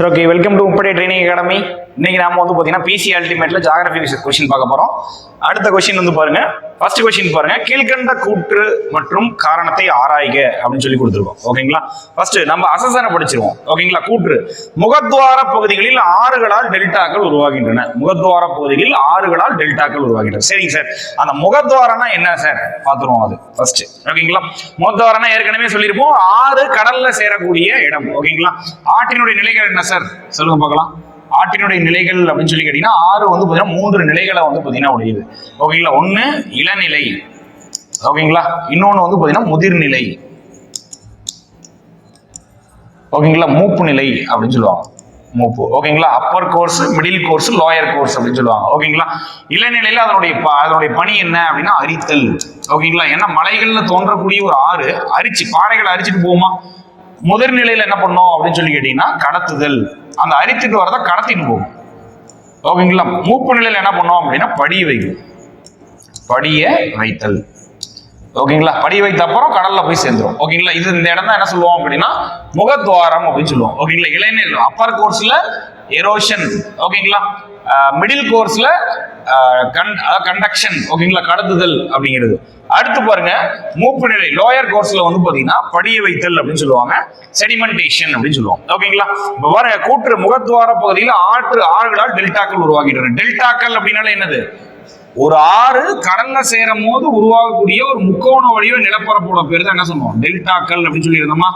சரி okay welcome to Uppadai training academy இன்னைக்கு நாம வந்து பார்த்தீங்கன்னா பிசி அல்டிமேட்ல ஜாகிரபி கொஸ்டின் பார்க்க போறோம். அடுத்த கொஸ்டின் வந்து பாருங்க. ஃபர்ஸ்ட் கொஸ்டின் பாருங்க. கீழ்கண்ட கூற்று மற்றும் காரணத்தை ஆராய்க அப்படின்னு சொல்லி கொடுத்துருக்கோம். ஓகேங்களா ஃபர்ஸ்ட் நம்ம அசசனை படிச்சிருவோம். ஓகேங்களா கூற்று. முகத்வார பகுதிகளில் ஆறுகளால் டெல்டாக்கள் உருவாகின்றன. முகத்வார பகுதிகளில் ஆறுகளால் டெல்டாக்கள் உருவாகின்றன. சரிங்க சார் அந்த முகத்வாரம்னா என்ன சார் பார்த்துருவோம் அது. ஃபர்ஸ்ட் ஓகேங்களா முகத்வாரம்னா ஏற்கனவே சொல்லியிருப்போம். ஆறு கடல்ல சேரக்கூடிய இடம். ஓகேங்களா ஆற்றினுடைய நிலைகள் என்ன சார். சொல்லுங்க பார்க்கலாம். ஆற்றினுடைய நிலைகள் அப்படின்னு சொல்லி கேட்டீங்கன்னா ஆறு வந்து பார்த்தீங்கன்னா மூன்று நிலைகளை வந்து பார்த்தீங்கன்னா உடையுது ஓகேங்களா? ஒன்று இளநிலை. ஓகேங்களா? இன்னொன்று வந்து பார்த்தீங்கன்னா முதிர்நிலை. ஓகேங்களா? மூப்பு நிலை அப்படின்னு சொல்லுவாங்க. மூப்பு. ஓகேங்களா? Upper course middle course lower course அப்படின்னு சொல்லுவாங்க. ஓகேங்களா? இளநிலையில அதனுடைய ப- அதனுடைய பணி என்ன அப்படின்னா அரித்தல். ஓகேங்களா? ஏன்னா மலைகளில் தோன்றக்கூடிய ஒரு ஆறு அரிச்சு பாறைகளை அரிச்சிட்டு போகுமா? முதல் நிலையில என்ன பண்ணோம் அப்படின்னு சொல்லி கேட்டீங்கன்னா கடத்துதல். அந்த அரித்துக்கு வரத கடத்தின்னு போகும். ஓகேங்களா? மூப்பு நிலையில என்ன பண்ணோம் அப்படின்னா படிய வைக்கும். படிய வைத்தல். ஓகேங்களா? படி வைத்த அப்புறம் கடல்ல போய் சேர்ந்துரும். ஓகேங்களா? இது இந்த இடம் தான் என்ன சொல்லுவோம் அப்படின்னா முகத்வாரம் அப்படின்னு சொல்லுவோம். ஓகேங்களா? இளைஞர் அப்பர் கோர்ஸ்ல எரோஷன் ஓகேங்களா? மிடில் கோர்ஸ்ல கண்டக்ஷன் ஓகேங்களா? கடத்துதல் அப்படிங்கிறது. அடுத்து பாருங்க மூப்பு நிலை. லோயர் கோர்ஸ்ல வந்து பாத்தீங்கன்னா படிய வைத்தல் அப்படின்னு சொல்லுவாங்க. செடிமெண்டேஷன் அப்படின்னு சொல்லுவோம் ஓகேங்களா? இப்ப பாருங்க கூற்று முகத்வார பகுதியில் ஆற்று ஆறுகளால் டெல்டாக்கள் உருவாகின்றன. டெல்டாக்கள் அப்படின்னால என்னது? ஒரு ஆறு கடல்ல சேரும் போது உருவாகக்கூடிய ஒரு முக்கோண வடிவ நிலப்பரப்போட பேர் தான் என்ன சொல்லுவோம்? டெல்டாக்கள் அப்படின்னு சொல்லியிருந்தோமா?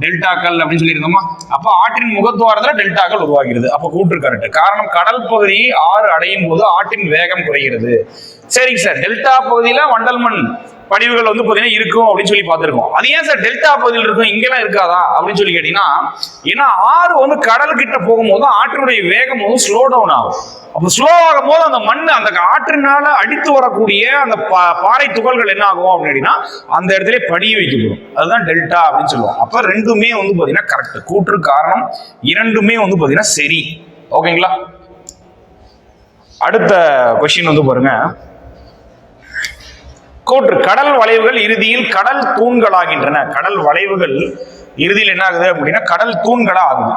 டெல்டாக்கள் அப்படின்னு சொல்லியிருந்தோமா? அப்ப ஆற்றின் முகத்துவாரத்துல டெல்டாக்கள் உருவாகிறது. அப்ப கூற்று கரெக்ட் காரணம் கடல் பகுதி ஆறு அடையும் போது ஆற்றின் வேகம் குறைகிறது. சரிங்க சார். டெல்டா பகுதியில வண்டல் மண் படிவுகள் வந்து பாத்தீங்கன்னா இருக்கும் அப்படின்னு சொல்லி பார்த்திருக்கோம். அது ஏன் சார் டெல்டா பகுதியில் இருக்கும்? இங்கெல்லாம் இருக்காதா? அப்படின்னு சொல்லி கேட்டீங்கன்னா ஏன்னா ஆறு வந்து கடல் கிட்ட போகும்போது ஆற்றினுடைய வேகம் வந்து ஸ்லோ டவுன் ஆகும். அப்போ ஸ்லோ ஆகும் போது அந்த மண் அந்த ஆற்றினால அடித்து வரக்கூடிய அந்த பா- பாறை துகள்கள் என்ன ஆகும் அப்படின்னா அந்த இடத்துல படிய வைக்கப்படும். அதுதான் டெல்டா அப்படின்னு சொல்லுவோம். அப்ப ரெண்டுமே வந்து பாத்தீங்கன்னா கரெக்ட் கூற்று காரணம் இரண்டுமே வந்து பாத்தீங்கன்னா சரி. ஓகேங்களா அடுத்த கொஸ்டின் வந்து பாருங்க. கூற்று கடல் வளைவுகள் இறுதியில் கடல் தூண்களாகின்றன. கடல் வளைவுகள் இறுதியில் என்ன ஆகுது அப்படின்னா கடல் தூண்களா ஆகுது.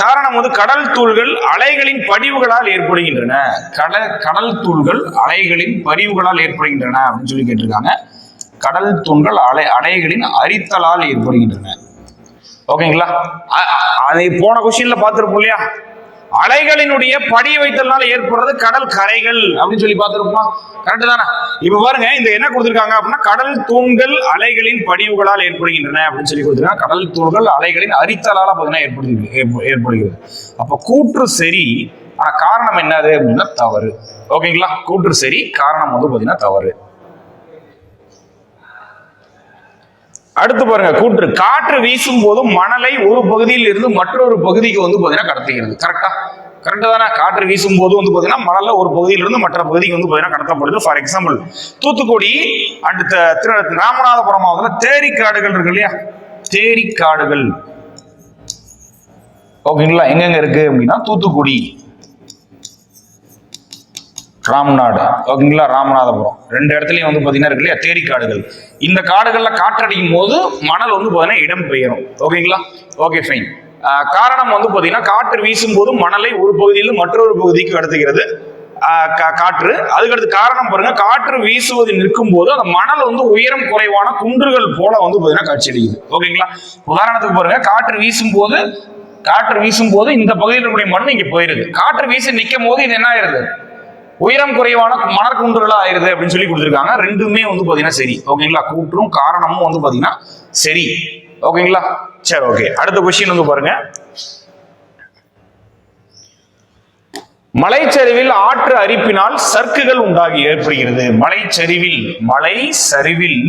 காரணம் வந்து கடல் தூள்கள் அலைகளின் படிவுகளால் ஏற்படுகின்றன. கடல் கடல் தூள்கள் அலைகளின் படிவுகளால் ஏற்படுகின்றன அப்படின்னு சொல்லி கேட்டிருக்காங்க. கடல் தூண்கள் அலை அலைகளின் அரித்தலால் ஏற்படுகின்றன. ஓகேங்களா? அது அதை போன கொஸ்டின்ல பார்த்துருப்போம் இல்லையா? அலைகளினுடைய படிய வைத்தல்னால ஏற்படுறது கடல் கரைகள் அப்படின்னு சொல்லி பார்த்துருப்போம்? கரெக்டு தானே? இப்ப பாருங்க இந்த என்ன கொடுத்துருக்காங்க அப்படின்னா கடல் தூண்கள் அலைகளின் படிவுகளால் ஏற்படுகின்றன அப்படின்னு சொல்லி கொடுத்துருக்காங்க. கடல் தூண்கள் அலைகளின் அரித்தலால பார்த்தீங்கன்னா ஏற்படுகிறது ஏற்ப- ஏற்படுகிறது. அப்ப கூற்று சரி ஆனா காரணம் என்னது அப்படின்னா தவறு. ஓகேங்களா? கூற்று சரி காரணம் வந்து பார்த்தீங்கன்னா தவறு. அடுத்து பாருங்க கூற்று. காற்று வீசும் போதும் மணலை ஒரு பகுதியில் இருந்து மற்றொரு பகுதிக்கு வந்து பாத்தீங்கன்னா கடத்துகிறது. கரெக்டா கரெக்டா தானே? காற்று வீசும் போது வந்து பாத்தீங்கன்னா மணல ஒரு பகுதியில இருந்து மற்ற பகுதிக்கு வந்து பாத்தீங்கன்னா கடத்தப்படுது. ஃபார் எக்ஸாம்பிள் தூத்துக்குடி அண்ட் திரு ராமநாதபுரம் மாவட்டத்தில் தேரி காடுகள் இருக்கு இல்லையா? தேரி காடுகள் ஓகேங்களா எங்கெங்க இருக்கு அப்படின்னா தூத்துக்குடி. ராம்நாடு. ஓகேங்களா? ராமநாதபுரம். ரெண்டு இடத்துலையும் வந்து பார்த்தீங்கன்னா இருக்கு இல்லையா? தேரி காடுகள். இந்த காடுகளில் காற்றடிக்கும் போது மணல் வந்து பார்த்தீங்கன்னா இடம் பெயரும். ஓகேங்களா? ஓகே ஃபைன் காரணம் வந்து பார்த்தீங்கன்னா காற்று வீசும் போது மணலை ஒரு பகுதியில் மற்றொரு பகுதிக்கு கடத்துகிறது. கா- காற்று. அதுக்கடுத்து காரணம் பாருங்க காற்று வீசுவது நிற்கும் போது அந்த மணல் வந்து உயரம் குறைவான குன்றுகள் போல வந்து பாத்தீங்கன்னா காட்சியளிக்குது ஓகேங்களா? உதாரணத்துக்கு பாருங்க காற்று வீசும் போது காற்று வீசும் போது இந்த பகுதியில் இருக்கக்கூடிய மண் இங்க போயிருது. காற்று வீசி நிற்கும் போது இது என்ன ஆயிருது? உயரம் குறைவான மணற்குன்றுகளா ஆயிருது அப்படின்னு சொல்லி கொடுத்துருக்காங்க. ரெண்டுமே வந்து பாத்தீங்கன்னா சரி. ஓகேங்களா கூற்றும் காரணமும் வந்து பாத்தீங்கன்னா சரி. ஓகேங்களா சரி ஓகே அடுத்த கொஸ்டின் வந்து பாருங்க. மலைச்சரிவில் ஆற்று அரிப்பினால் சர்க்குகள் உண்டாகி ஏற்படுகிறது. மலைச்சரிவில் மலை சரிவில்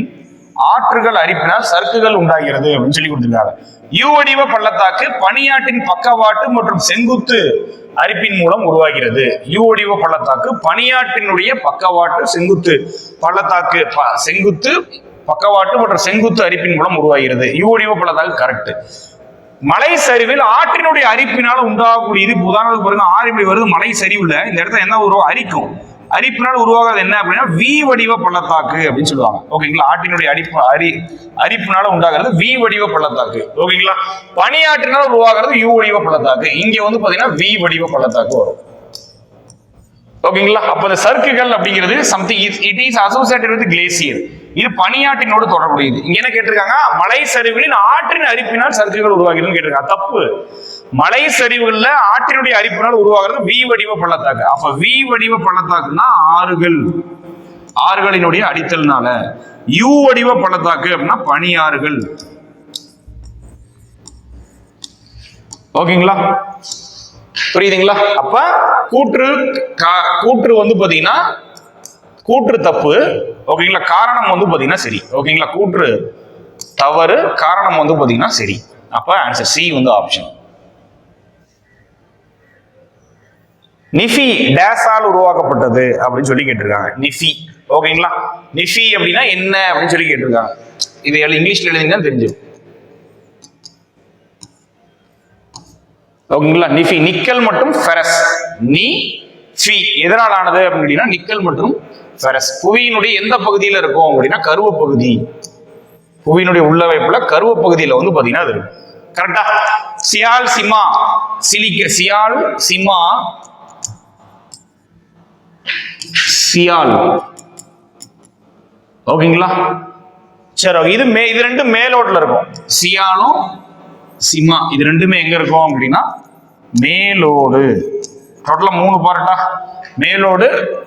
ஆற்றுகள் அரிப்பினால் சர்க்குகள் உண்டாகிறது அப்படின்னு சொல்லி கொடுத்துருக்காங்க. யூ வடிவ பள்ளத்தாக்கு பனியாட்டின் பக்கவாட்டு மற்றும் செங்குத்து அரிப்பின் மூலம் உருவாகிறது. யூவடிவ பள்ளத்தாக்கு பனியாட்டினுடைய பக்கவாட்டு செங்குத்து பள்ளத்தாக்கு ப- செங்குத்து பக்கவாட்டு மற்றும் செங்குத்து அரிப்பின் மூலம் உருவாகிறது. யூவடிவ பள்ளத்தாக்கு கரெக்ட் மலை சரிவில் ஆற்றினுடைய அரிப்பினால் உண்டாகக்கூடியது. இது உதாரணத்துக்கு பாருங்க ஆறு இப்படி வருது மலை சரிவுல. இந்த இடத்துல என்ன வரும் அரிக்கும். அரிப்பினால் உருவாகிறது என்ன அப்படின்னா வி வடிவ பள்ளத்தாக்கு அப்படின்னு சொல்லுவாங்க. ஓகேங்களா ஆட்டினுடைய அடிப்பு அரி அரிப்பினால உண்டாகிறது வி வடிவ பள்ளத்தாக்கு. ஓகேங்களா பனியாற்றினால் உருவாகிறது யூ வடிவ பள்ளத்தாக்கு. இங்க வந்து பாத்தீங்கன்னா வி வடிவ பள்ளத்தாக்கு வரும். ஓகேங்களா அப்ப இந்த சர்க்குகள் அப்படிங்கிறது something it is associated with glacier இது பனியாற்றினோடு தொடர்புடையது. இங்க என்ன கேட்டிருக்காங்க? மலை சரிவுகளின் ஆற்றின் அரிப்பினால் சர்க்குகள் உருவாகிறது கேட்டிருக்காங்க. தப்பு. மலை சரிவுகள்ல ஆற்றினுடைய அரிப்பினால் உருவாகிறது வி வடிவ பள்ளத்தாக்கு. அப்ப வி வடிவ பள்ளத்தாக்குன்னா ஆறுகள். ஆறுகளினுடைய அடித்தல்னால. யூ வடிவ பள்ளத்தாக்கு அப்படின்னா பனியாறுகள். ஓகேங்களா? புரியுதுங்களா? அப்ப கூற்று கா- கூற்று வந்து பாத்தீங்கன்னா கூற்று தப்பு. ஓகேங்களா? காரணம் வந்து பாத்தீங்கன்னா சரி. ஓகேங்களா? கூற்று தவறு காரணம் வந்து பாத்தீங்கன்னா சரி. அப்ப ஆன்சர் சி வந்து ஆப்ஷன் நிஃபி டேஸால் உருவாக்கப்பட்டது அப்படின்னு சொல்லி கேட்டிருக்காங்க. நிஃபி. ஓகேங்களா? நிஃபி அப்படின்னா என்ன அப்படின்னு சொல்லி கேட்டிருக்காங்க. இது எல்லாம் இங்கிலீஷ்ல எழுதிங்கன்னா தெரிஞ்சு ஓகேங்களா? நிஃபி நிக்கல் மற்றும் ஃபெரஸ். நீ ஃபி. எதனால் ஆனது அப்படின்னு கேட்டீங்கன்னா நிக்கல் மற்றும் ஃபெரஸ். புவியினுடைய எந்த பகுதியில் இருக்கும் அப்படின்னா கருவ பகுதி. புவியினுடைய உள்ளவைப்புல கருவ பகுதியில் வந்து பார்த்தீங்கன்னா அது இருக்கும். கரெக்டா sial sima. Silica sial sima sial. ஓகேங்களா? சரி okay. இது மே இது ரெண்டும் மேலோட்ல இருக்கும். சியாலும் சிமா இது ரெண்டுமே எங்க இருக்கும் அப்படின்னா மேலோடு டோட்டலா மூணு பார்ட்டா மேலோடு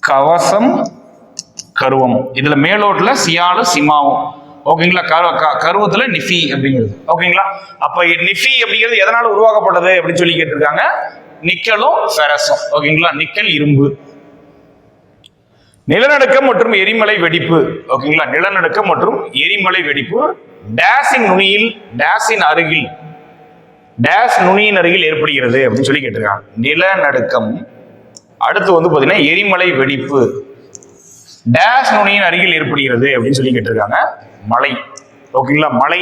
கவசம் கருவம். இதுல மேலோட்டுல சியாலும் சிமாவும் ஓகேங்களா? கரு க- கருவத்துல நிஃபி அப்படிங்கிறது. ஓகேங்களா? அப்ப நிஃபி அப்படிங்கிறது எதனால உருவாக்கப்பட்டது அப்படின்னு சொல்லி கேட்டிருக்காங்க. நிக்கலும் ஃபெரஸும் ஓகேங்களா? நிக்கல் இரும்பு. நிலநடுக்கம் மற்றும் எரிமலை வெடிப்பு. ஓகேங்களா? நிலநடுக்கம் மற்றும் எரிமலை வெடிப்பு. டேஸின் நுனியில் டேஸின் அருகில் டேஸ் நுனியின் அருகில் ஏற்படுகிறது அப்படின்னு சொல்லி கேட்டிருக்காங்க. நிலநடுக்கம். அடுத்து வந்து பார்த்தீங்கன்னா எரிமலை வெடிப்பு. டேஸ் நுனியின் அருகில் ஏற்படுகிறது அப்படின்னு சொல்லி கேட்டிருக்காங்க. மலை ஓகேங்களா மலை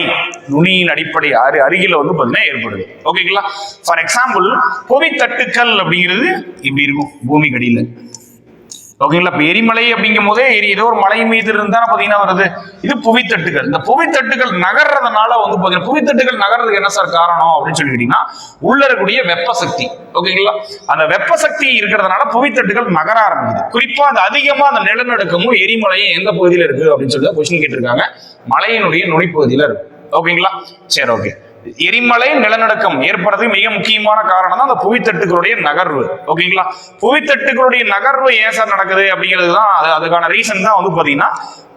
நுனியின் அடிப்படை அரு அருகில வந்து பார்த்தீங்கன்னா ஏற்படுது. ஓகேங்களா ஃபார் எக்ஸாம்பிள் புவி தட்டுக்கள் அப்படிங்கிறது இப்படி இருக்கும். பூமிக்கு கடியில் ஓகேங்களா? இப்போ எரிமலை அப்படிங்கும் போதே எரி ஏதோ ஒரு மலை மீது இருந்தால் பார்த்தீங்கன்னா வருது இது புவித்தட்டுகள். இந்த புவித்தட்டுகள் நகர்றதுனால வந்து பார்த்தீங்கன்னா புவித்தட்டுகள் நகர்றதுக்கு என்ன சார் காரணம் அப்படின்னு சொல்லிக்கிட்டீங்கன்னா உள்ள இருக்கக்கூடிய வெப்ப சக்தி ஓகேங்களா? அந்த வெப்ப சக்தி இருக்கிறதுனால புவித்தட்டுகள் நகர ஆரம்பிக்குது. குறிப்பாக அந்த அதிகமாக அந்த நிலநடுக்கமும் எரிமலையும் எந்த பகுதியில் இருக்குது அப்படின்னு சொல்லி கொஸ்டின் கேட்டிருக்காங்க. மலையினுடைய நுழைப்பகுதியில் இருக்கு. ஓகேங்களா? சரி ஓகே. எரிமலை நிலநடுக்கம் ஏற்படுறதுக்கு மிக முக்கியமான காரணம் தான் அந்த புவித்தட்டுகளுடைய நகர்வு. ஓகேங்களா? புவித்தட்டுகளுடைய நகர்வு ஏன் சார் நடக்குது அப்படிங்கிறது தான் அது அதுக்கான ரீசன் தான் வந்து பார்த்தீங்கன்னா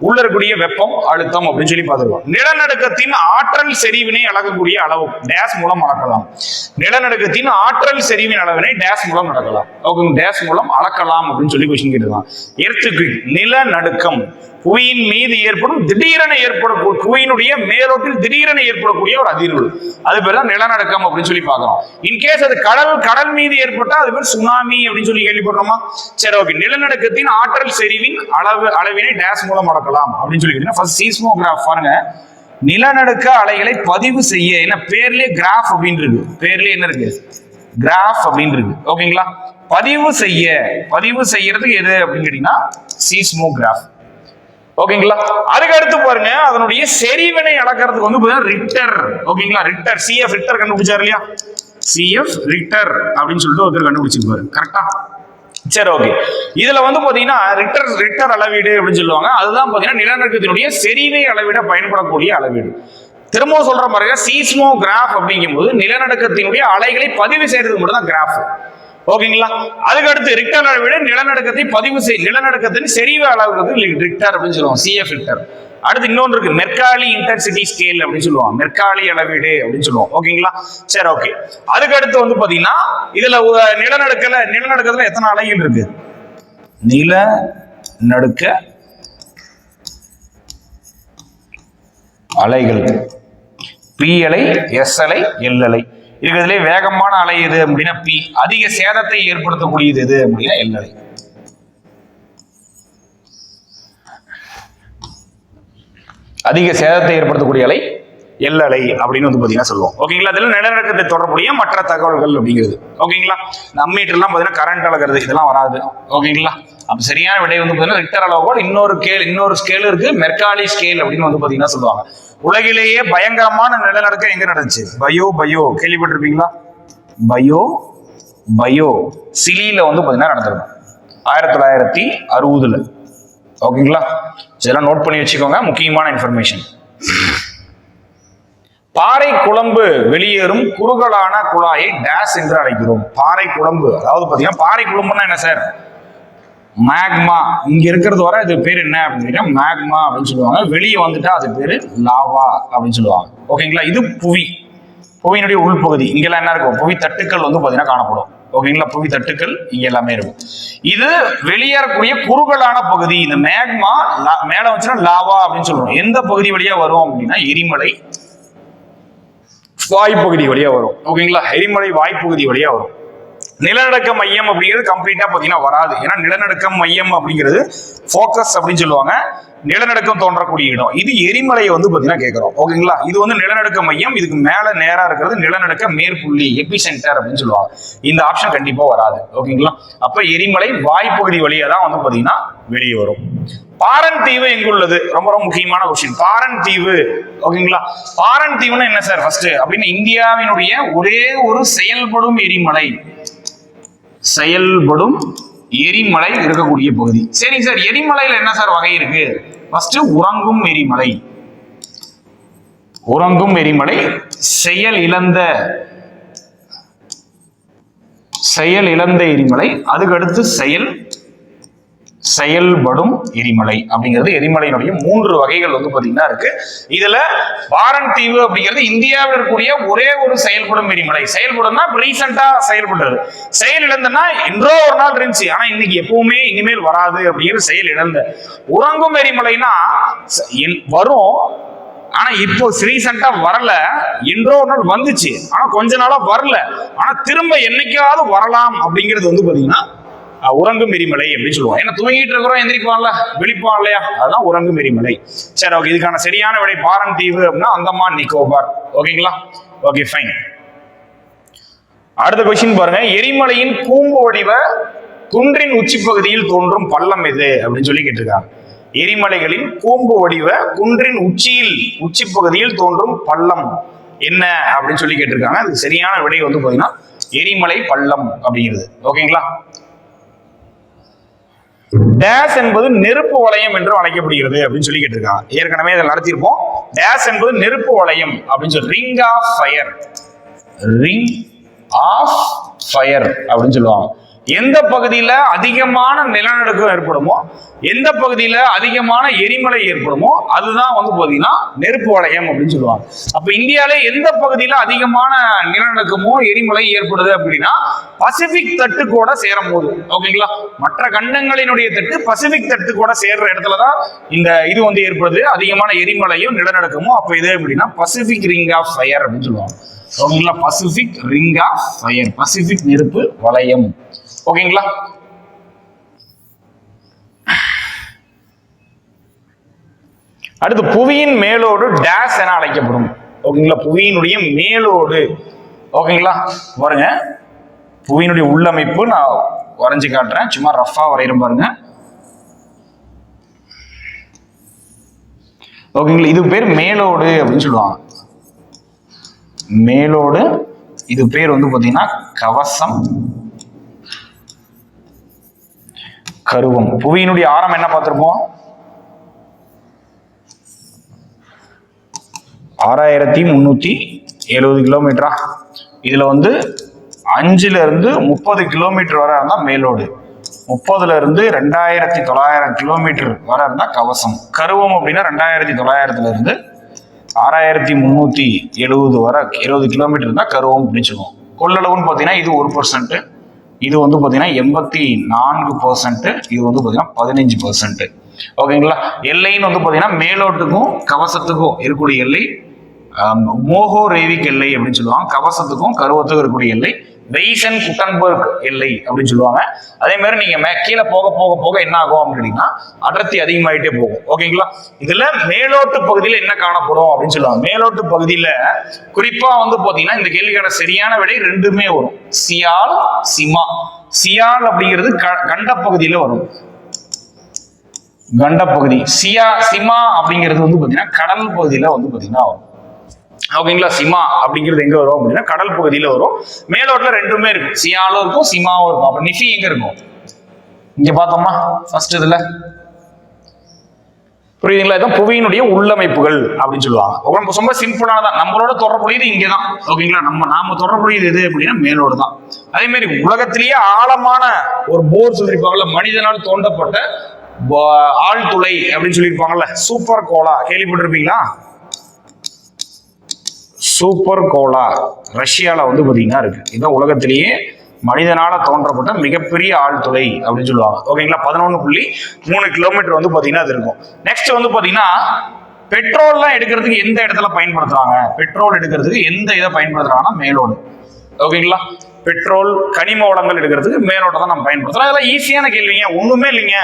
உள்ள இருக்கக்கூடிய வெப்பம் அழுத்தம் அப்படின்னு சொல்லி பார்த்துருக்கோம். நிலநடுக்கத்தின் ஆற்றல் செறிவினை அளக்கக்கூடிய அளவு. டேஸ் மூலம் அளக்கலாம். நிலநடுக்கத்தின் ஆற்றல் செறிவின் அளவினை டேஸ் மூலம் நடக்கலாம் ஓகே டேஸ் மூலம் அளக்கலாம் அப்படின்னு சொல்லி கொஸ்டின் கேட்டுருக்காங்க எர்த்துக்கு நிலநடுக்கம். புவியின் மீது ஏற்படும் திடீரென ஏற்படக்கூடிய புவியினுடைய மேலோட்டில் திடீரென ஏற்படக்கூடிய ஒரு அதிர்வு. அது பேர் தான் நிலநடுக்கம் அப்படின்னு சொல்லி பார்க்கிறோம். இன்கேஸ் அது கடல் கடல் மீது ஏற்பட்டால் அது பேர் சுனாமி அப்படின்னு சொல்லி கேள்விப்படுறோமா? சரி ஓகே நிலநடுக்கத்தின் ஆற்றல் செறிவின் அளவு அளவினை டேஸ் மூலம் பார்க்கலாம் அப்படின்னு சொல்லி ஃபர்ஸ்ட் சீஸ்மோகிராஃப் பாருங்க. நிலநடுக்க அலைகளை பதிவு செய்ய என்ன பேர்லயே கிராஃப் அப்படின்னு இருக்கு. பேர்லயே என்ன இருக்கு? கிராஃப் அப்படின்னு இருக்கு. ஓகேங்களா பதிவு செய்ய பதிவு செய்யறதுக்கு எது அப்படின்னு கேட்டீங்கன்னா சீஸ்மோகிராஃப் ஓகேங்களா அதுக்கு அடுத்து பாருங்க அதனுடைய செறிவினை அளக்கிறதுக்கு வந்து ரிட்டர் ஓகேங்களா ரிட்டர் சிஎஃப் ரிட்டர் கண்டுபிடிச்சாரு இல்லையா? சிஎஃப் ரிட்டர் அப்படின்னு சொல்லிட்டு ஒருத்தர் கண்டுபிடிச்சிருப்பாரு. கரெக்டா சரி ஓகே இதுல வந்து பாத்தீங்கன்னா ரிட்டர் ரிட்டர் அளவீடு அப்படின்னு சொல்லுவாங்க. அதுதான் பாத்தீங்கன்னா நிலநடுக்கத்தினுடைய செறிவை அளவிட பயன்படக்கூடிய அளவீடு. திரும்ப சொல்ற மாதிரி சீஸ்மோ கிராஃப் அப்படிங்கும்போது நிலநடுக்கத்தினுடைய அலைகளை பதிவு செய்யறது மட்டும் தான் கிராஃப் ஓகேங்களா அதுக்கு அடுத்து ரிக்டர் அளவீடு நிலநடுக்கத்தை பதிவு செய் நிலநடுக்கத்தின் செறிவு அளவுக்கு ரிக்டர் அப்படின்னு சொல்லுவாங்க சிஎஃப் ரிக்டர் அடுத்து இன்னொன்று இருக்கு. மெர்காலி இன்டென்சிட்டி ஸ்கேல் அப்படின்னு சொல்லுவாங்க. மெர்காலி அளவீடு அப்படின்னு சொல்லுவோம். ஓகேங்களா? சரி ஓகே அதுக்கு அடுத்து வந்து பாத்தீங்கன்னா இதுல நிலநடுக்கல நிலநடுக்கத்துல எத்தனை அலைகள் இருக்கு? நில நடுக்க அலைகள். பி அலை எஸ் அலை எல் அலை. இருக்கிறதுலே வேகமான அலை எது அப்படின்னா பி அதிக சேதத்தை ஏற்படுத்தக்கூடியது எது அப்படின்னா எல் அலை. அதிக சேதத்தை ஏற்படுத்தக்கூடிய அலை எல்லலை அப்படின்னு வந்து பார்த்தீங்கன்னா சொல்லுவோம். ஓகேங்களா? அதில் நிலநடுக்கத்தை தொடர்புடைய மற்ற தகவல்கள் அப்படிங்கிறது. ஓகேங்களா? நம்மீட்டர்லாம் பார்த்தீங்கன்னா கரண்ட் அளக்கிறது இதெல்லாம் வராது. ஓகேங்களா? அப்ப சரியான விடை வந்து பார்த்தீங்கன்னா ரிக்டர் அளவோட இன்னொரு ஸ்கேல் இன்னொரு ஸ்கேல் இருக்கு. மெர்காலி ஸ்கேல் அப்படின்னு வந்து பார்த்தீங்கன்னா சொல்லுவாங்க. உலகிலேயே பயங்கரமான நிலநடுக்கம் எங்க நடந்துச்சு? Bio Bio. கேள்விப்பட்டிருப்பீங்களா? Bio Bio. சிலியில வந்து பார்த்தீங்கன்னா நடந்திருக்கும். ஆயிரத்தி தொள்ளாயிரத்தி அறுபதுல. ஓகேங்களா? இதெல்லாம் நோட் பண்ணி வச்சுக்கோங்க முக்கியமான இன்ஃபர்மேஷன் பாறை குழம்பு வெளியேறும் குறுகலான குழாயை டேஸ் என்று அழைக்கிறோம். பாறை குழம்பு. அதாவது பாத்தீங்கன்னா பாறை குழம்புன்னா என்ன சார்? மேக்மா இங்க இருக்கிறது வர இது பேர் என்ன அப்படின்னா மேக்மா அப்படின்னு சொல்லுவாங்க. வெளியே வந்துட்டா அது பேரு லாவா அப்படின்னு சொல்லுவாங்க. ஓகேங்களா இது புவி. புவியினுடைய உள்பகுதி இங்கெல்லாம் என்ன இருக்கும்? புவி தட்டுக்கள் வந்து பார்த்தீங்கன்னா காணப்படும். ஓகேங்களா புவி தட்டுக்கள் இங்க எல்லாமே இருக்கும். இது வெளியேறக்கூடிய குறுகலான பகுதி இந்த மேக்மா மேலே மேல வச்சுன்னா லாவா அப்படின்னு சொல்லுவோம் எந்த பகுதி வழியா வரும் அப்படின்னா எரிமலை வாய்ப்பகுதி வழியா வரும். ஓகேங்களா எரிமலை வாய்ப்பகுதி வழியா வரும். நிலநடுக்க மையம் அப்படிங்கிறது கம்ப்ளீட்டா பாத்தீங்கன்னா வராது. ஏன்னா நிலநடுக்கம் மையம் அப்படிங்கிறது ஃபோக்கஸ் அப்படின்னு சொல்லுவாங்க. நிலநடுக்கம் தோன்றக்கூடிய இடம். இது எரிமலையை வந்து பாத்தீங்கன்னா கேட்குறோம். ஓகேங்களா? இது வந்து நிலநடுக்க மையம். இதுக்கு மேல நேரா இருக்கிறது நிலநடுக்க மேற்புள்ளி எபி சென்டர் அப்படின்னு சொல்லுவாங்க. இந்த ஆப்ஷன் கண்டிப்பா வராது. ஓகேங்களா? அப்ப எரிமலை வாய்ப்பகுதி வழியா தான் வந்து பாத்தீங்கன்னா வெளியே வரும். பாரன் தீவு எங்குள்ளது ரொம்ப ரொம்ப முக்கியமான கொஸ்டின் பாரன் தீவு. ஓகேங்களா? பாரன் தீவுன்னா என்ன சார்? ஃபர்ஸ்ட் அப்படின்னு இந்தியாவினுடைய ஒரே ஒரு செயல்படும் எரிமலை. செயல்படும் எரிமலை இருக்கக்கூடிய பகுதி. சரிங்க சார் எரிமலையில என்ன சார் வகை இருக்கு? ஃபர்ஸ்ட் உறங்கும் எரிமலை. உறங்கும் எரிமலை செயல் இழந்த செயல் இழந்த எரிமலை அதுக்கு அடுத்து செயல் செயல்படும் எரிமலை அப்படிங்கிறது எரிமலையினுடைய மூன்று வகைகள் வந்து பார்த்தீங்கன்னா இருக்கு. இதுல வாரன் தீவு அப்படிங்கிறது இந்தியாவில் இருக்கக்கூடிய ஒரே ஒரு செயல்படும் எரிமலை. செயல்படும்னா ரீசெண்டா செயல்படுறது செயல் இழந்தனா என்றோ ஒரு நாள் இருந்துச்சு. ஆனா இன்னைக்கு எப்பவுமே இனிமேல் வராது அப்படிங்கிற செயல் இழந்த. உறங்கும் எரிமலைனா என்- வரும். ஆனா இப்போ ரீசெண்டா வரல. என்றோ ஒரு நாள் வந்துச்சு. ஆனா கொஞ்ச நாளா வரல. ஆனா திரும்ப என்னைக்காவது வரலாம் அப்படிங்கிறது வந்து பாத்தீங்கன்னா உறங்கும் எரிமலை அப்படின்னு சொல்லுவோம் ஏன்னா தூங்கிட்டு இருக்கிறோம் எந்திரிப்பான்ல விழிப்பான் இல்லையா? அதுதான் உறங்கும் எரிமலை. சரி ஓகே இதுக்கான சரியான விடை பாரன் தீவு அப்படின்னா அந்தமான் நிக்கோபார். ஓகேங்களா? ஓகே ஃபைன் அடுத்த கொஸ்டின் பாருங்க. எரிமலையின் கூம்பு வடிவ குன்றின் உச்சி பகுதியில் தோன்றும் பள்ளம் எது அப்படின்னு சொல்லி கேட்டிருக்காங்க. எரிமலைகளின் கூம்பு வடிவ குன்றின் உச்சியில் உச்சி பகுதியில் தோன்றும் பள்ளம் என்ன அப்படின்னு சொல்லி கேட்டிருக்காங்க. அதுக்கு சரியான விடை வந்து பாத்தீங்கன்னா எரிமலை பள்ளம் அப்படிங்கிறது. ஓகேங்களா? டேஸ் என்பது நெருப்பு வளையம் என்று அழைக்கப்படுகிறது அப்படின்னு சொல்லி கேட்டிருக்காங்க. ஏற்கனவே இதை நடத்தியிருப்போம். டேஸ் என்பது நெருப்பு வளையம் அப்படின்னு சொல்லி ring of fire ring of fire அப்படின்னு சொல்லுவாங்க. எந்த பகுதியில் அதிகமான நிலநடுக்கம் ஏற்படுமோ எந்த பகுதியில் அதிகமான எரிமலை ஏற்படுமோ அதுதான் வந்து பார்த்தீங்கன்னா நெருப்பு வளையம் அப்படின்னு சொல்லுவாங்க. அப்போ இந்தியாவில் எந்த பகுதியில் அதிகமான நிலநடுக்கமோ எரிமலை ஏற்படுது அப்படின்னா பசிபிக் தட்டுக்கோட சேரும் போது ஓகேங்களா மற்ற கண்டங்களினுடைய தட்டு பசிபிக் தட்டுக்கோட சேர்ற இடத்துல தான் இந்த இது வந்து ஏற்படுது. அதிகமான எரிமலையும் நிலநடுக்கமும். அப்போ இது அப்படின்னா பசிபிக் ரிங் ஆஃப் ஃபயர் அப்படின்னு சொல்லுவாங்க. ஓகேங்களா Pacific ring of fire Pacific நெருப்பு வளையம். ஓகேங்களா? அடுத்து புவியின் மேலோடு டேஸ் என அழைக்கப்படும். ஓகேங்களா? புவியினுடைய மேலோடு. ஓகேங்களா? பாருங்க. புவியினுடைய உள்ளமைப்பு நான் வரைஞ்சு காட்டுறேன். சும்மா ரஃபா வரைகிறேன் பாருங்க. ஓகேங்களா? இது பேர் மேலோடு அப்படின்னு சொல்லுவாங்க. மேலோடு இது பேர் வந்து பார்த்தீங்கன்னா கவசம் கருவம். புவியினுடைய ஆரம் என்ன பார்த்திருப்போம்? ஆறாயிரத்தி முன்னூத்தி எழுபது கிலோமீட்டரா? இதில் வந்து அஞ்சுல இருந்து முப்பது கிலோமீட்டர் வரை இருந்தால் மேலோடு. முப்பதுல இருந்து ரெண்டாயிரத்தி தொள்ளாயிரம் கிலோமீட்டர் வரை இருந்தால் கவசம். கருவம் அப்படின்னா ரெண்டாயிரத்தி தொள்ளாயிரத்துல இருந்து ஆறாயிரத்தி முந்நூற்றி எழுபது வரை எழுபது கிலோமீட்டர் இருந்தால் கருவம் அப்படின்னு கொள்ளளவுன்னு பார்த்தீங்கன்னா இது ஒரு பர்சன்ட்டு இது வந்து பார்த்தீங்கன்னா எண்பத்தி நான்கு பர்சன்ட்டு இது வந்து பார்த்தீங்கன்னா பதினஞ்சு பர்சன்ட்டு ஓகேங்களா? எல்லைன்னு வந்து பார்த்தீங்கன்னா மேலோட்டுக்கும் கவசத்துக்கும் இருக்கக்கூடிய எல்லை மோகோ ரேவிக் எல்லை அப்படின்னு சொல்லுவாங்க. கவசத்துக்கும் கருவத்துக்கும் இருக்கக்கூடிய எல்லை. வெய்சன் குட்டன்பர்க் எல்லை அப்படின்னு சொல்லுவாங்க. அதே மாதிரி நீங்க மே- கீழே போக போக போக என்ன ஆகும் அப்படின்னு கேட்டீங்கன்னா அடர்த்தி அதிகமாயிட்டே போகும். ஓகேங்களா இதுல மேலோட்டு பகுதியில என்ன காணப்படும் அப்படின்னு சொல்லுவாங்க. மேலோட்டு பகுதியில குறிப்பா வந்து பாத்தீங்கன்னா இந்த கேள்விக்கான சரியான விடை ரெண்டுமே வரும். சியால் சிமா. சியால் அப்படிங்கிறது க- கண்ட பகுதியில வரும். கண்ட பகுதி. சியா சிமா அப்படிங்கிறது வந்து பாத்தீங்கன்னா கடல் பகுதியில வந்து பாத்தீங்கன்னா வரும். ஓகேங்களா? சிமா அப்படிங்கிறது எங்க வரும் அப்படின்னா கடல் பகுதியில வரும். மேலோட்டில் ரெண்டுமே இருக்கும். சியாலும் இருக்கும் சிமாவும் இருக்கும். அப்ப நிஃபி எங்க இருக்கும்? இங்க பார்த்தோமா ஃபர்ஸ்ட் இதுல. புரியுதுங்களா? இதான் புவியினுடைய உள்ளமைப்புகள் அப்படின்னு சொல்லுவாங்க. ரொம்ப ரொம்ப சிம்பிளானதான் நம்மளோட தொடர்புடையது இங்கே தான் ஓகேங்களா? நம்ம நாம தொடர்புடையது எது அப்படின்னா மேலோடு தான் அதே மாதிரி உலகத்திலேயே ஆழமான ஒரு போர் சொல்லியிருப்பாங்கல்ல மனிதனால் தோண்டப்பட்ட ஆழ்துளை அப்படின்னு சொல்லியிருப்பாங்கல்ல சூப்பர் கோலா கேள்விப்பட்டிருப்பீங்களா? சூப்பர் கோலா ரஷ்யாவில் வந்து பார்த்தீங்கன்னா இருக்கு. இதுதான் உலகத்திலேயே மனிதனால தோன்றப்பட்ட மிகப்பெரிய ஆழ்துளை அப்படின்னு சொல்லுவாங்க. ஓகேங்களா? பதினொன்று புள்ளி மூணு கிலோமீட்டர் வந்து பார்த்தீங்கன்னா அது இருக்கும். நெக்ஸ்ட் வந்து பார்த்தீங்கன்னா பெட்ரோல்லாம் எடுக்கிறதுக்கு எந்த இடத்துல பயன்படுத்துறாங்க? பெட்ரோல் எடுக்கிறதுக்கு எந்த இதை பயன்படுத்துறாங்கன்னா மேலோடு. ஓகேங்களா? பெட்ரோல் கனிம வளங்கள் எடுக்கிறதுக்கு மேலோட தான் நம்ம பயன்படுத்துறோம் அதெல்லாம் ஈஸியான கேள்விங்க. ஒண்ணுமே இல்லைங்க.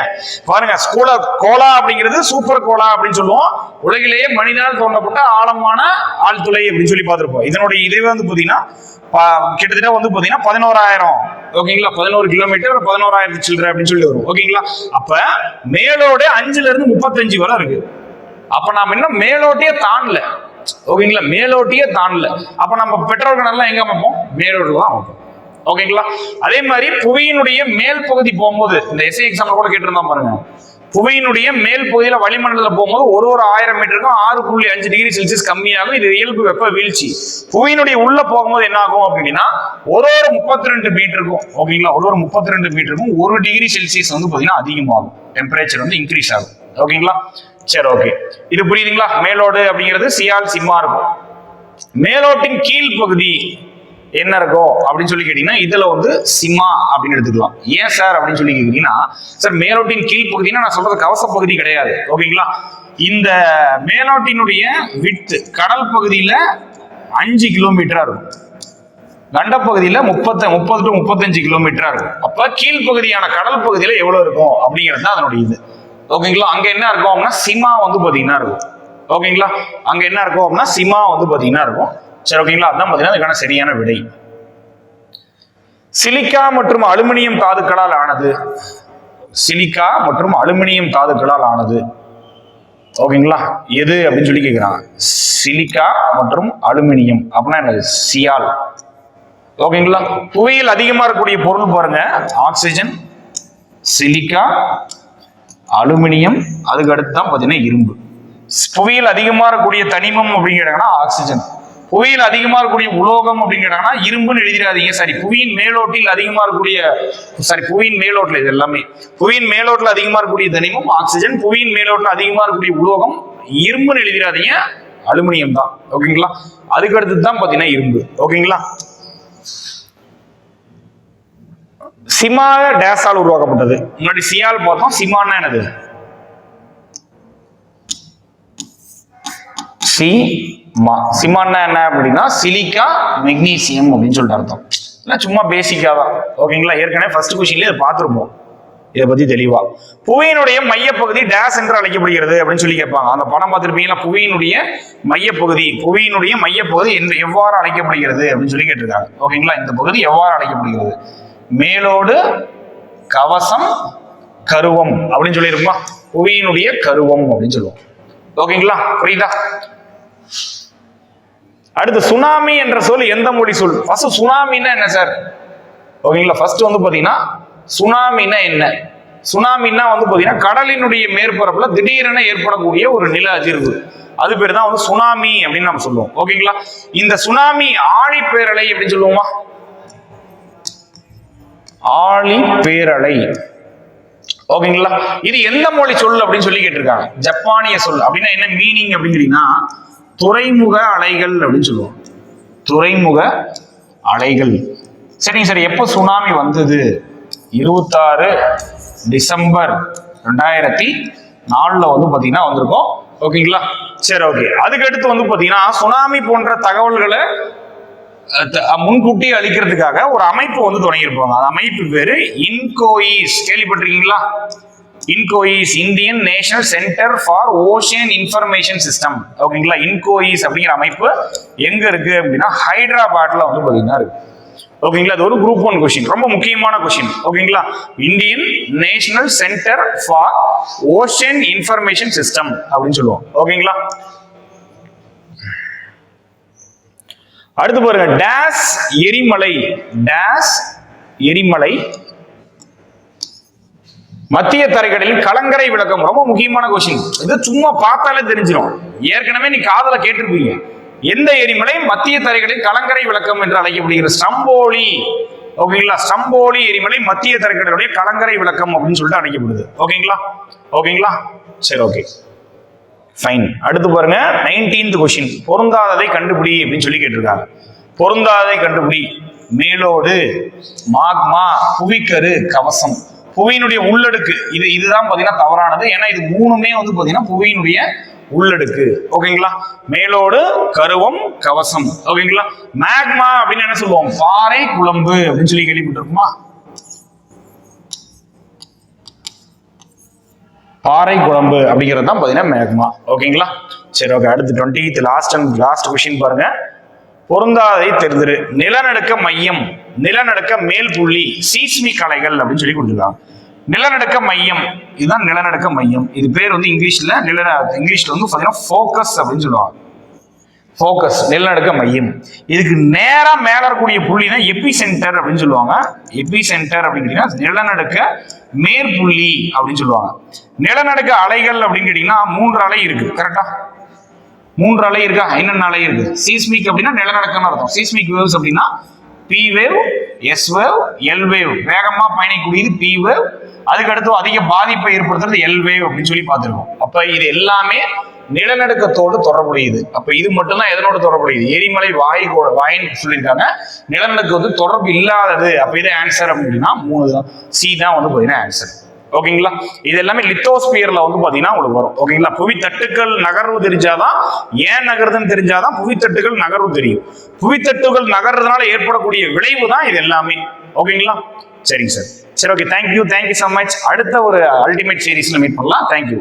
பாருங்க ஸ்கூல கோலா அப்படிங்கிறது சூப்பர் கோலா அப்படின்னு சொல்லுவோம். உலகிலேயே மனிதனால் தோண்டப்பட்ட ஆழமான ஆழ்துளை அப்படின்னு சொல்லி பார்த்துருப்போம். இதனுடைய இதுவே வந்து பார்த்தீங்கன்னா கிட்டத்தட்ட வந்து பார்த்தீங்கன்னா பதினோராயிரம். ஓகேங்களா? பதினோரு கிலோமீட்டர் பதினோராயிரத்து சில்லறை அப்படின்னு சொல்லி வரும். ஓகேங்களா? அப்ப மேலோட அஞ்சுல இருந்து முப்பத்தஞ்சு வரை இருக்கு. அப்ப நாம இன்னும் மேலோட்டியே தாண்டல. ஓகேங்களா? மேலோட்டியே தாண்டல. அப்ப நம்ம பெட்ரோல் கிணறுலாம் எங்க அமைப்போம்? மேலோட்டில் தான் அமைப்போம். ஓகேங்களா அதே மாதிரி புவியினுடைய மேல் பகுதி போகும்போது இந்த எஸ்ஐ எக்ஸாம்ல கூட கேட்டிருந்தா பாருங்க. புவியினுடைய மேல் பகுதியில வளிமண்டலத்தில் போகும்போது ஒரு ஒரு ஆயிரம் மீட்டருக்கும் ஆறு புள்ளி அஞ்சு டிகிரி செல்சியஸ் கம்மியாகும். இது இயல்பு வெப்ப வீழ்ச்சி. புவியினுடைய உள்ள போகும்போது என்ன ஆகும் அப்படின்னா ஒரு ஒரு முப்பத்தி ரெண்டு மீட்டருக்கும் ஓகேங்களா ஒரு ஒரு முப்பத்தி ரெண்டு மீட்டருக்கும் ஒரு டிகிரி செல்சியஸ் வந்து பாத்தீங்கன்னா அதிகமாகும். டெம்பரேச்சர் வந்து இன்க்ரீஸ் ஆகும். ஓகேங்களா சரி ஓகே இது புரியுதுங்களா? மேலோடு அப்படிங்கிறது சியால் சிம்மா இருக்கும். மேலோட்டின் கீழ் பகுதி என்ன இருக்கும் அப்படின்னு சொல்லி கேட்டீங்கன்னா இதுல வந்து சிமா அப்படின்னு எடுத்துக்கலாம். ஏன் சார் அப்படின்னு சொல்லி கேட்டீங்கன்னா சார் மேலோட்டின் கீழ் பகுதினா நான் சொல்றது கவச பகுதி கிடையாது. ஓகேங்களா? இந்த மேலோட்டினுடைய விட்டு கடல் பகுதியில அஞ்சு கிலோமீட்டரா இருக்கும். கண்ட முப்பத்த முப்பது டு முப்பத்தஞ்சு கிலோமீட்டரா இருக்கும். அப்ப கீழ்ப்பகுதியான கடல் பகுதியில எவ்வளவு இருக்கும்? அப்படிங்கிறது தான் அதனுடைய இது. ஓகேங்களா? அங்க என்ன இருக்கும் அப்படின்னா சிமா வந்து பாத்தீங்கன்னா இருக்கும். ஓகேங்களா? அங்க என்ன இருக்கும் அப்படின்னா சிமா வந்து பாத்தீங்கன்னா இருக்கும். சரி ஓகேங்களா? அதான் பார்த்தீங்கன்னா அதுக்கான சரியான விடை. சிலிக்கா மற்றும் அலுமினியம் தாதுக்களால் ஆனது. சிலிக்கா மற்றும் அலுமினியம் தாதுக்களால் ஆனது. ஓகேங்களா? எது அப்படின்னு சொல்லி கேட்குறாங்க சிலிக்கா மற்றும் அலுமினியம். அப்படின்னா என்னது? சியால். ஓகேங்களா? புவியில் அதிகமாக இருக்கக்கூடிய பொருள் பாருங்க. ஆக்சிஜன் சிலிக்கா அலுமினியம் அதுக்கு அடுத்து தான் பார்த்தீங்கன்னா இரும்பு. புவியில் அதிகமாக இருக்கக்கூடிய தனிமம் அப்படின்னு ஆக்சிஜன். புவியில் அதிகமா இருக்கக்கூடிய உலோகம் அப்படின்னு கேட்டாங்கன்னா இரும்புன்னு எழுதிடாதீங்க. சரி புவியின் மேலோட்டில் அதிகமா இருக்கக்கூடிய சாரி புவியின் மேலோட்டில் இது எல்லாமே. புவியின் மேலோட்டில் அதிகமா இருக்கக்கூடிய தனிமம் ஆக்சிஜன். புவியின் மேலோட்டில் அதிகமா இருக்கக்கூடிய உலோகம் இரும்புன்னு எழுதிடாதீங்க. அலுமினியம் தான். ஓகேங்களா? அதுக்கு அடுத்து தான் பார்த்தீங்கன்னா இரும்பு. ஓகேங்களா? சிமா டேஸால் உருவாக்கப்பட்டது. முன்னாடி சியால் பார்த்தோம். சிமான்னா என்னது? சி மா சிமான்னா என்ன அப்படின்னா சிலிக்கா மெக்னீசியம் அப்படின்னு சொல்லிட்டு அர்த்தம். இல்லை சும்மா பேசிக்காக தான். ஓகேங்களா ஏற்கனவே ஃபர்ஸ்ட் கொஸ்டின்ல இதை பார்த்துருப்போம். இதை பற்றி தெளிவாக புவியினுடைய மையப்பகுதி டேஸ் என்று அழைக்கப்படுகிறது அப்படின்னு சொல்லி கேட்பாங்க. அந்த படம் பார்த்துருப்பீங்களா புவியினுடைய மையப்பகுதி. புவியினுடைய மையப்பகுதி என்று எவ்வாறு அழைக்கப்படுகிறது அப்படின்னு சொல்லி கேட்டிருக்காங்க. ஓகேங்களா இந்த பகுதி எவ்வாறு அழைக்கப்படுகிறது? மேலோடு கவசம் கருவம் அப்படின்னு சொல்லியிருக்குமா? புவியினுடைய கருவம் அப்படின்னு சொல்லுவோம். ஓகேங்களா புரியுதா? அடுத்து சுனாமி என்ற சொல் எந்த மொழி சொல்? ஃபர்ஸ்ட் சுனாமின்னா என்ன சார் ஓகேங்களா? ஃபர்ஸ்ட் வந்து பார்த்தீங்கன்னா சுனாமின்னா என்ன? சுனாமின்னா வந்து பார்த்தீங்கன்னா கடலினுடைய மேற்பரப்புல திடீரென ஏற்படக்கூடிய ஒரு நில அதிர்வு. அது பேர் தான் வந்து சுனாமி அப்படின்னு நம்ம சொல்லுவோம். ஓகேங்களா? இந்த சுனாமி ஆழி பேரலை அப்படின்னு சொல்லுவோமா? ஆழி பேரலை ஓகேங்களா? இது எந்த மொழி சொல் அப்படின்னு சொல்லி கேட்டிருக்காங்க. ஜப்பானிய சொல். அப்படின்னா என்ன? மீனிங் அப்படின்னு துறைமுக அலைகள் அப்படின்னு சொல்லுவோம் துறைமுக அலைகள். சரிங்க சார் எப்போ சுனாமி வந்தது? இருபத்தாறு டிசம்பர் ரெண்டாயிரத்தி நாலில் வந்து பார்த்தீங்கன்னா வந்திருக்கோம். ஓகேங்களா? சரி ஓகே. அதுக்கடுத்து வந்து பார்த்தீங்கன்னா சுனாமி போன்ற தகவல்களை த- முன்கூட்டி அளிக்கிறதுக்காக ஒரு அமைப்பு வந்து தொடங்கியிருப்பாங்க. அந்த அமைப்பு பேரு இன்கோயிஸ். கேள்விப்பட்டிருக்கீங்களா? INCOIS Indian National Centre for Ocean Information System ஓகேங்களா? இன்கோயிஸ் அப்படிங்கிற அமைப்பு எங்க இருக்கு அப்படின்னா ஹைதராபாத்ல வந்து பாத்தீங்கன்னா இருக்கு. ஓகேங்களா? அது ஒரு குரூப் ஒன் கொஸ்டின் ரொம்ப முக்கியமான கொஸ்டின் ஓகேங்களா? Indian National Centre for Ocean Information System அப்படின்னு சொல்லுவோம். ஓகேங்களா? அடுத்து பாருங்க. டேஸ் எரிமலை. டேஸ் எரிமலை மத்திய தரைக்கடலில் கலங்கரை விளக்கம். ரொம்ப முக்கியமான கொஸ்டின் இது சும்மா பார்த்தாலே தெரிஞ்சிடும் ஏற்கனவே நீ காதல கேட்டிருப்பீங்க. எந்த எரிமலை மத்திய தரைக்கடலில் கலங்கரை விளக்கம் என்று அழைக்கப்படுகிற ஸ்டம்போலி ஓகேங்களா? ஸ்டம்போலி எரிமலை மத்திய தரைக்கடலுடைய கலங்கரை விளக்கம் அப்படின்னு சொல்லிட்டு அழைக்கப்படுது. ஓகேங்களா? ஓகேங்களா? சரி ஓகே ஃபைன் அடுத்து பாருங்க. நைன்டீன்த் கொஸ்டின் பொருந்தாததை கண்டுபிடி அப்படின்னு சொல்லி கேட்டிருக்காங்க. பொருந்தாததை கண்டுபிடி. மேலோடு மாக்மா புவிக்கரு கவசம். புவியினுடைய உள்ளடுக்கு. இது இதுதான் பார்த்தீங்கன்னா தவறானது. ஏன்னா இது மூணுமே வந்து பார்த்தீங்கன்னா புவியினுடைய உள்ளடுக்கு. ஓகேங்களா? மேலோடு கருவம் கவசம். ஓகேங்களா? மேக்மா அப்படின்னு என்ன சொல்லுவோம்? பாறை குழம்பு அப்படின்னு சொல்லி கேள்விப்பட்டிருக்குமா? பாறை குழம்பு அப்படிங்கிறது தான் பார்த்தீங்கன்னா மேக்மா. ஓகேங்களா? சரி ஓகே அடுத்து twenty last and last question பாருங்க. பொருந்தாதை தெரிந்துரு நிலநடுக்க மையம் நிலநடுக்க மேல் புள்ளி சீஸ்மிக் அலைகள் அப்படின்னு சொல்லி கொடுத்துருக்காங்க. நிலநடுக்க மையம் இதுதான் நிலநடுக்க மையம். இது பேர் வந்து இங்கிலீஷ்ல நில இங்கிலீஷ்ல வந்து பார்த்தீங்கன்னா ஃபோக்கஸ் அப்படின்னு சொல்லுவாங்க. ஃபோக்கஸ் நிலநடுக்க மையம். இதுக்கு நேராக மேல இருக்கக்கூடிய புள்ளி தான் எப்பி சென்டர் அப்படின்னு சொல்லுவாங்க. எப்பி சென்டர் அப்படிங்கிறீங்கன்னா நிலநடுக்க மேற்புள்ளி அப்படின்னு சொல்லுவாங்க. நிலநடுக்க அலைகள் அப்படின்னு கேட்டீங்கன்னா மூன்று அலை இருக்கு கரெக்டா மூன்று அலை இருக்கா? என்னென்ன அலை இருக்கு? சீஸ்மிக் அப்படின்னா நிலநடுக்கம்னு அர்த்தம். சீஸ்மிக் வேவ்ஸ் அப்படின்னா P wave S wave L wave வேகமா பயணிக்கூடியது பி வேவ் அதுக்கு அடுத்து அதிக பாதிப்பை ஏற்படுத்துறது எல் வேவ் அப்படின்னு சொல்லி பார்த்துருக்கோம். அப்ப இது எல்லாமே நிலநடுக்கத்தோடு தொடர்புடையது. அப்ப இது மட்டும்தான் எதனோடு தொடர்புடையது? எரிமலை வாயு வாயின்னு சொல்லியிருக்காங்க. நிலநடுக்கம் வந்து தொடர்பு இல்லாதது. அப்ப இது ஆன்சர் அப்படின்னா மூணு தான். சி தான் வந்து பாத்தீங்கன்னா ஆன்சர் ஓகேங்களா? இது எல்லாமே லித்தோஸ்பியர்ல வந்து பாத்தீங்கன்னா உங்களுக்கு வரும். ஓகேங்களா? புவித்தட்டுக்கள் நகர்வு தெரிஞ்சாதான் ஏன் நகருதுன்னு தெரிஞ்சாதான் புவித்தட்டுகள் நகர்வு தெரியும். புவித்தட்டுகள் நகர்றதுனால ஏற்படக்கூடிய விளைவு தான் இது எல்லாமே. ஓகேங்களா? சரிங்க சார். சரி okay thank you thank you so much அடுத்த ஒரு அல்டிமேட் சீரீஸ்ல மீட் பண்ணலாம். தேங்க்யூ